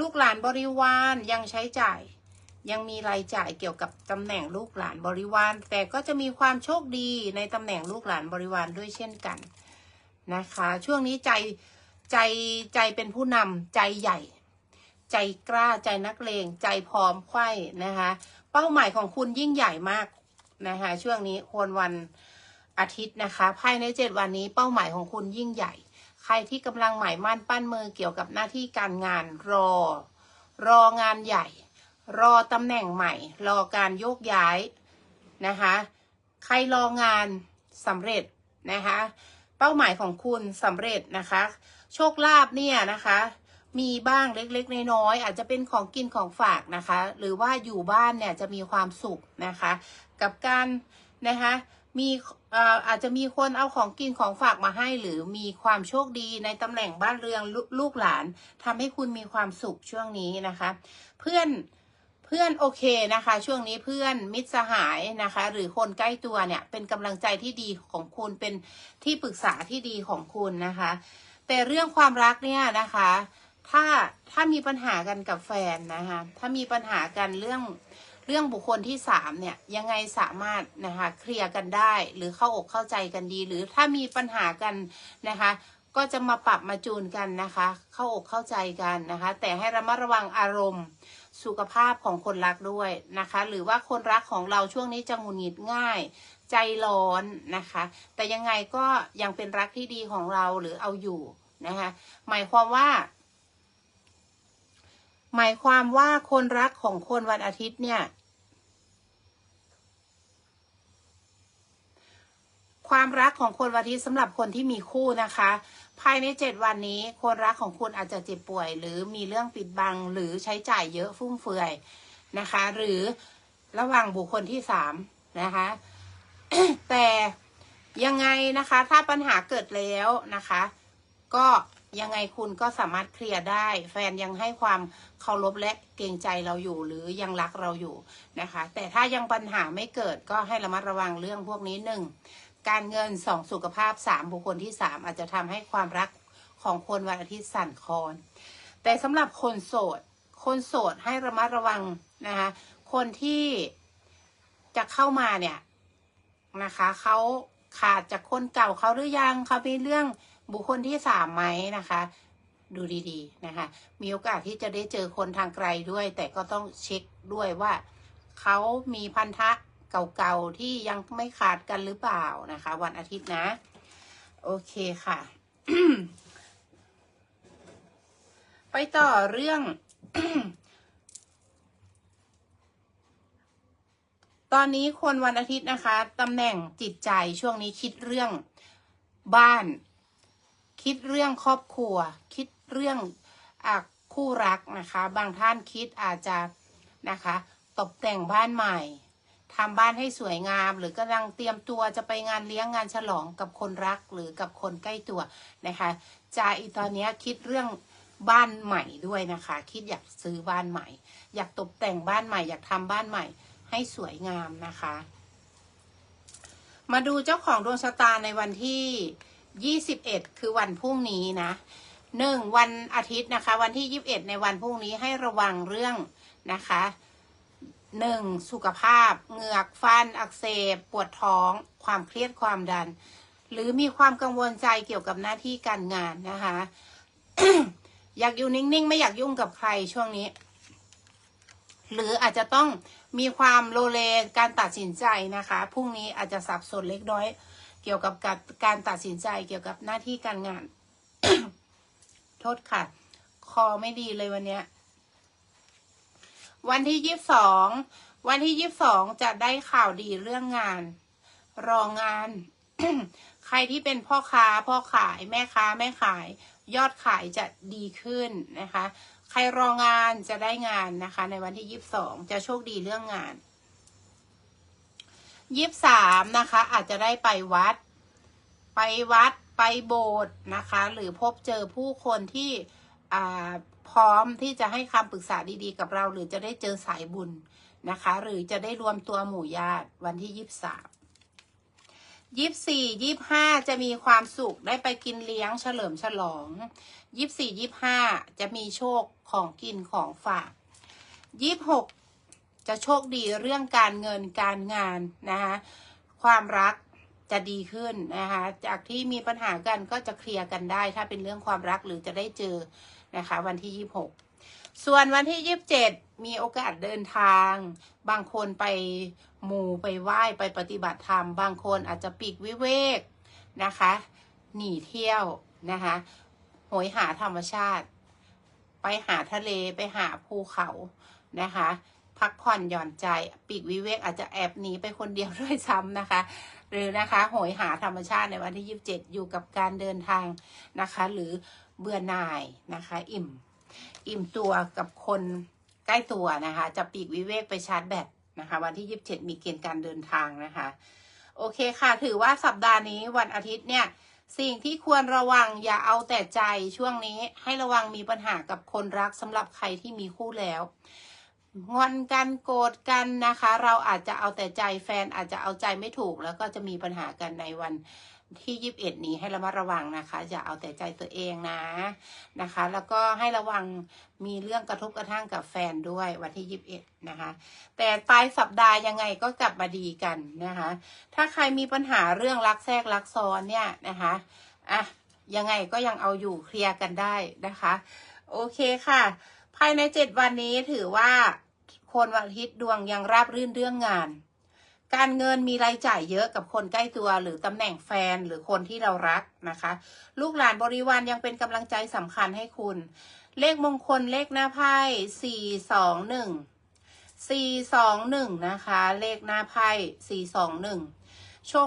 ลูกหลานบริวารยังใช้จ่าย ยังมีรายจ่ายเกี่ยวกับตำแหน่งลูกหลานบริวาร แต่ก็จะมีความโชคดีในตำแหน่งลูกหลานบริวารด้วยเช่นกันนะคะ ช่วงนี้ใจใจใจเป็นผู้นำใจใหญ่ ใจกล้าใจนักเลงใจพร้อมไข้นะคะ เป้าหมายของคุณยิ่งใหญ่มากนะคะช่วงนี้คนวันอาทิตย์นะคะภายในเจ็ดวันนี้เป้าหมายของคุณยิ่งใหญ่ ใครที่กำลังหมายมั่นปั้นมือเกี่ยวกับหน้าที่การงานรอ รองานใหญ่ รอตำแหน่งใหม่ รอการโยกย้ายนะคะ ใครรองานสำเร็จนะคะ เป้าหมายของคุณสำเร็จนะคะ โชคลาภเนี่ยนะคะมีบ้างเล็กๆ น้อยๆอาจจะเป็นของกินของฝากนะคะ หรือว่าอยู่บ้านเนี่ยจะมีความสุขนะคะ กับการนะคะ มีเอ่อาจจะมีคนเอาของกินของฝากมาให้ หรือมีความโชคดีในตำแหน่งบ้านเรือนลลูกหลานทำให้คุณมีความสุขช่วงนี้นะคะ เพื่อนเพื่อนโอเคนะคะ ช่วงนี้เพื่อนมิตรสหายนะคะ หรือคนใกล้ตัวเนี่ยเป็นกำลังใจที่ดีของคุณเป็นที่ปรึกษาที่ดีของคุณนะคะ แต่เรื่องความรักเนี่ยนะคะ ถ้าถ้ามีปัญหากันกับแฟนนะคะ ถ้ามีปัญหากันเรื่อง เรื่องบุคคลที่สามเนี่ยยังไงสามารถนะคะเคลียร์กันได้หรือเข้าอกเข้าใจกันดี หรือถ้ามีปัญหากันนะคะ ก็จะมาปรับมาจูนกันนะคะ เข้าอกเข้าใจกันนะคะ แต่ให้ระมัดระวังอารมณ์สุขภาพของคนรักด้วยนะคะ หรือว่าคนรักของเราช่วงนี้จะหงุดหงิดง่าย ใจร้อนนะคะ แต่ยังไงก็ยังเป็นรักที่ดีของเราหรือเอาอยู่นะคะ หมายความว่า หมายความว่าคนรักของคนวันอาทิตย์เนี่ย ความรักของคนวันทิตย์สำหรับคนที่มีคู่นะคะ ภายในเจ็ดวันนี้คนรักของคุณอาจจะเจ็บป่วย หรือมีเรื่องปิดบัง หรือใช้จ่ายเยอะฟุ่มเฟือยนะคะ หรือระหว่างบุคคลที่สามนะคะ แต่ยังไงนะคะ ถ้าปัญหาเกิดแล้วนะคะ ก็ยังไงคุณก็สามารถเคลียร์ได้ แฟนยังให้ความเคารพและเกรงใจเราอยู่หรือยังรักเราอยู่นะคะ แต่ถ้ายังปัญหาไม่เกิดก็ให้ระมัดระวังเรื่องพวกนี้หนึ่ง การเงินสองสุขภาพสามบุคคลที่สามอาจจะทำให้ความรักของคนวันอาทิตย์สั่นคลอน แต่สำหรับคนโสด คนโสดให้ระมัดระวังนะคะคนที่จะเข้ามาเนี่ยนะคะเขาขาดจากคนเก่าเขาหรือยังเขามีเรื่องบุคคลที่สามไหมนะคะ ดูดีๆนะคะ มีโอกาสที่จะได้เจอคนทางไกลด้วย แต่ก็ต้องเช็คด้วยว่าเขามีพันธะ เก่าๆที่ยังไม่ขาดกันหรือเปล่านะคะ วันอาทิตย์นะ โอเคค่ะ ไปต่อเรื่อง ตอนนี้คนวันอาทิตย์นะคะตำแหน่งจิตใจช่วงนี้คิดเรื่องบ้าน คิดเรื่องครอบครัว คิดเรื่องอคู่รักนะคะ บางท่านคิดอาจจะนะคะ ตกแต่งบ้านใหม่ ทำบ้านให้สวยงาม หรือกำลังเตรียมตัวจะไปงานเลี้ยงงานฉลองกับคนรักหรือกับคนใกล้ตัวนะคะจาอีตอนนี้คิดเรื่องบ้านใหม่ด้วยนะคะ คิดอยากซื้อบ้านใหม่ อยากตกแต่งบ้านใหม่ อยากทำบ้านใหม่ ให้สวยงามนะคะ มาดูเจ้าของดวงชะตาในวันที่ 21 คือวันพรุ่งนี้นะหนึ่งวันอาทิตย์นะคะ วันที่ 21 ในวันพรุ่งนี้ให้ระวังเรื่องนะคะ หนึ่งสุขภาพ เหงือกฟัน อักเสบ ปวดท้อง ความเครียดความดัน หรือมีความกังวลใจเกี่ยวกับหน้าที่การงานนะคะ อยากอยู่นิ่งๆ ไม่อยากยุ่งกับใครช่วงนี้ หรืออาจจะต้องมีความโลเลการตัดสินใจนะคะพรุ่งนี้อาจจะสับสนเล็กน้อย เกี่ยวกับการตัดสินใจเกี่ยวกับหน้าที่การงาน โทษค่ะ คอไม่ดีเลยวันเนี้ย วันที่ยี่สิบสอง วันที่ยี่สิบสองจะได้ข่าวดีเรื่องงาน รองงาน ใครที่เป็นพ่อค้าพ่อขายแม่ค้าแม่ขาย ยอดขายจะดีขึ้นนะคะ ใครรองานจะได้งานนะคะ ในวันที่ยี่สิบสองจะโชคดีเรื่องงานยี่สิบสามนะคะ อาจจะได้ไปวัด ไปวัดไปโบสถ์นะคะ หรือพบเจอผู้คนที่ พร้อมที่จะให้คำปรึกษาดีๆ กับเรา หรือจะได้เจอสายบุญนะคะ หรือจะได้รวมตัวหมู่ญาติวันที่ยี่สิบสามยี่สี่ยี่ห้าจะมีความสุขได้ไปกินเลี้ยงเฉลิมฉลองยี่สี่ยี่ห้าจะมีโชคของกินของฝากยี่หกจะโชคดีเรื่องการเงินการงานนะคะความรักจะดีขึ้นนะคะจากที่มีปัญหากันก็จะเคลียร์กันได้ ถ้าเป็นเรื่องความรักหรือจะได้เจอ นะคะ วันที่ยี่หกส่วนวันที่ยี่บเจ็ดมีโอกาสเดินทาง บางคนไปหมู่ไปไหว้ไปปฏิบัติธรรม บางคนอาจจะปีกวิเวกนะคะ หนีเที่ยวนะคะโหยหาธรรมชาติ ไปหาทะเลไปหาภูเขานะคะพักผ่อนหย่อนใจปีกวิเวกอาจจะแอบหนีไปคนเดียวด้วยซ้ำนะคะ หรือนะคะโหยหาธรรมชาติในวันที่ 27 อยู่กับการเดินทางนะคะ หรือ เบื่อหน่ายนะคะ อิ่ม อิ่มตัวกับคนใกล้ตัวนะคะ จะปีกวิเวกไปชาร์จแบตนะคะ วันที่ 27 มีเกณฑ์การเดินทางนะคะ โอเคค่ะ ถือว่าสัปดาห์นี้วันอาทิตย์เนี่ย สิ่งที่ควรระวังอย่าเอาแต่ใจช่วงนี้ให้ระวังมีปัญหากับคนรักสำหรับใครที่มีคู่แล้วงอนกันโกรธกันนะคะ เราอาจจะเอาแต่ใจแฟนอาจจะเอาใจไม่ถูก แล้วก็จะมีปัญหากันในวัน ที่ยีิบเอ็ดนี้ให้ระมัดระวังนะคะ อย่าเอาแต่ใจตัวเองนะนะคะ แล้วก็ให้ระวังมีเรื่องกระทบกระทั่งกับแฟนด้วยวันที่ยีิบเอ็ดนะคะ แต่ปลายสัปดาห์ยังไงก็กลับมาดีกันนะคะ ถ้าใครมีปัญหาเรื่องรักแทรกรักซ้อนเนี่ยนะคะอะยังไงก็ยังเอาอยู่เคลียร์กันได้นะคะ โอเคค่ะ ภายในเจ็ดวันนี้ถือว่าคนวันอาทิตย์ดวงยังราบรื่นเรื่องงาน การเงินมีรายจ่ายเยอะกับคนใกล้ตัวหรือตำแหน่งแฟนหรือคนที่เรารักนะคะ ลูกหลานบริวารยังเป็นกำลังใจสำคัญให้คุณ เลขมงคลเลขหน้าไพ่สี่สองหนึ่งสี่สองหนึ่งนะคะ เลขหน้าไพ่สี่สองหนึ่งโชค